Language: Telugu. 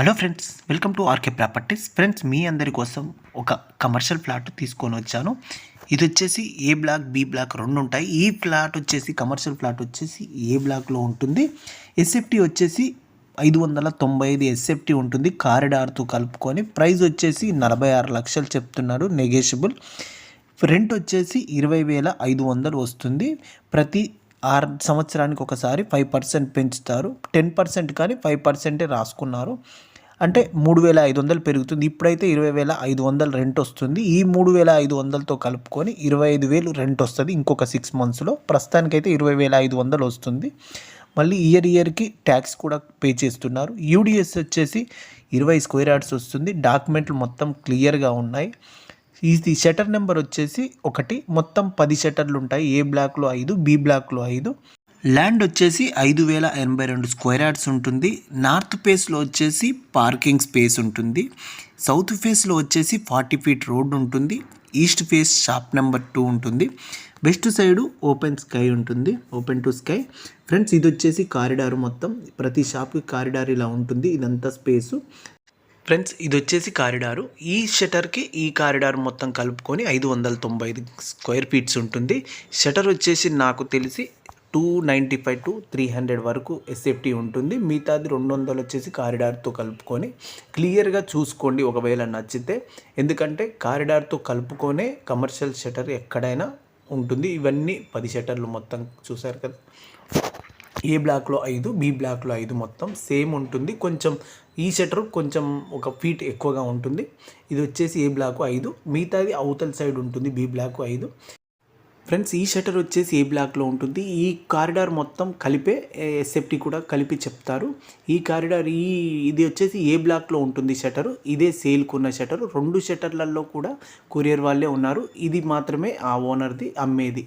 Hello friends welcome to RK properties. Friends మీ అందరి కోసం ఒక కమర్షియల్ ఫ్లాట్ తీసుకొని వచ్చాను. ఇది వచ్చేసి ఏ బ్లాక్ బి బ్లాక్ రెండు ఉంటాయి. ఈ ఫ్లాట్ వచ్చేసి కమర్షియల్ ఫ్లాట్ వచ్చేసి ఏ బ్లాక్లో ఉంటుంది? ఎస్ఎఫ్టీ వచ్చేసి ఐదు వందల తొంభై ఐదు ఎస్ఎఫ్టీ ఉంటుంది. కారిడార్తో కలుపుకొని ప్రైస్ వచ్చేసి నలభై ఆరు లక్షలు చెప్తున్నారు నెగేషియబుల్. రెంట్ వచ్చేసి ఇరవై వేల ఐదు వందలు వస్తుంది. ప్రతి ఆరు సంవత్సరానికి ఒకసారి ఫైవ్ పర్సెంట్ పెంచుతారు. టెన్ పర్సెంట్ కానీ ఫైవ్ పర్సెంటే రాసుకున్నారు. అంటే మూడు వేల ఐదు వందలు పెరుగుతుంది. ఇప్పుడైతే ఇరవై వేల ఐదు వందలు రెంట్ వస్తుంది. ఈ మూడు వేల ఐదు వందలతో కలుపుకొని ఇరవై ఐదు వేలు రెంట్ వస్తుంది ఇంకొక సిక్స్ మంత్స్లో ప్రస్తుతానికైతే ఇరవై వేల ఐదు వందలు వస్తుంది. మళ్ళీ ఇయర్ ఇయర్కి ట్యాక్స్ కూడా పే చేస్తున్నారు. యూడిఎస్ వచ్చేసి ఇరవై స్క్వేర్ యార్డ్స్ వస్తుంది. డాక్యుమెంట్లు మొత్తం క్లియర్గా ఉన్నాయి. ఇది షటర్ నెంబర్ వచ్చేసి ఒకటి. మొత్తం పది షటర్లు ఉంటాయి. ఏ బ్లాక్లో ఐదు బి బ్లాక్లో ఐదు. ల్యాండ్ వచ్చేసి ఐదు వేల ఎనభై రెండు స్క్వేర్ యార్డ్స్ ఉంటుంది. నార్త్ ఫేస్లో వచ్చేసి పార్కింగ్ స్పేస్ ఉంటుంది. సౌత్ ఫేస్లో వచ్చేసి ఫార్టీ ఫీట్ రోడ్ ఉంటుంది. East face shop number two ఉంటుంది. వెస్ట్ సైడు ఓపెన్ స్కై ఉంటుంది. Open to sky. ఫ్రెండ్స్ ఇది వచ్చేసి కారిడార్ మొత్తం. ప్రతి షాప్కి కారిడార్ ఇలా ఉంటుంది. ఇదంతా స్పేసు. ఫ్రెండ్స్ ఇది వచ్చేసి కారిడారు. ఈ షటర్కి ఈ కారిడార్ మొత్తం కలుపుకొని ఐదు వందల తొంభై ఐదు స్క్వేర్ ఫీట్స్ ఉంటుంది. షటర్ వచ్చేసి నాకు తెలిసి two ninety five to three hundred వరకు ఎస్ఎఫ్టీ ఉంటుంది. మిగతాది రెండు వందలు వచ్చేసి కారిడార్తో కలుపుకొని క్లియర్గా చూసుకోండి ఒకవేళ నచ్చితే. ఎందుకంటే కారిడార్తో కలుపుకొనే కమర్షియల్ షటర్ ఎక్కడైనా ఉంటుంది. ఇవన్నీ పది షటర్లు మొత్తం చూసారు కదా. ఏ బ్లాక్లో ఐదు బి బ్లాక్లో ఐదు మొత్తం సేమ్ ఉంటుంది. కొంచెం ఈ షటర్ కొంచెం ఒక ఫీట్ ఎక్కువగా ఉంటుంది. ఇది వచ్చేసి ఏ బ్లాక్ ఐదు మిగతాది అవతల సైడ్ ఉంటుంది బి బ్లాక్ ఐదు. ఫ్రెండ్స్ ఈ షటర్ వచ్చేసి ఏ బ్లాక్లో ఉంటుంది? ఈ కారిడార్ మొత్తం కలిపే ఎస్ఎఫ్టీ కూడా కలిపి చెప్తారు. ఈ కారిడార్ ఈ ఇది వచ్చేసి ఏ బ్లాక్లో ఉంటుంది షటరు ఇదే సేల్కున్న షటరు రెండు షటర్లలో కూడా కొరియర్ వాళ్ళే ఉన్నారు. ఇది మాత్రమే ఆ ఓనర్ది అమ్మేది.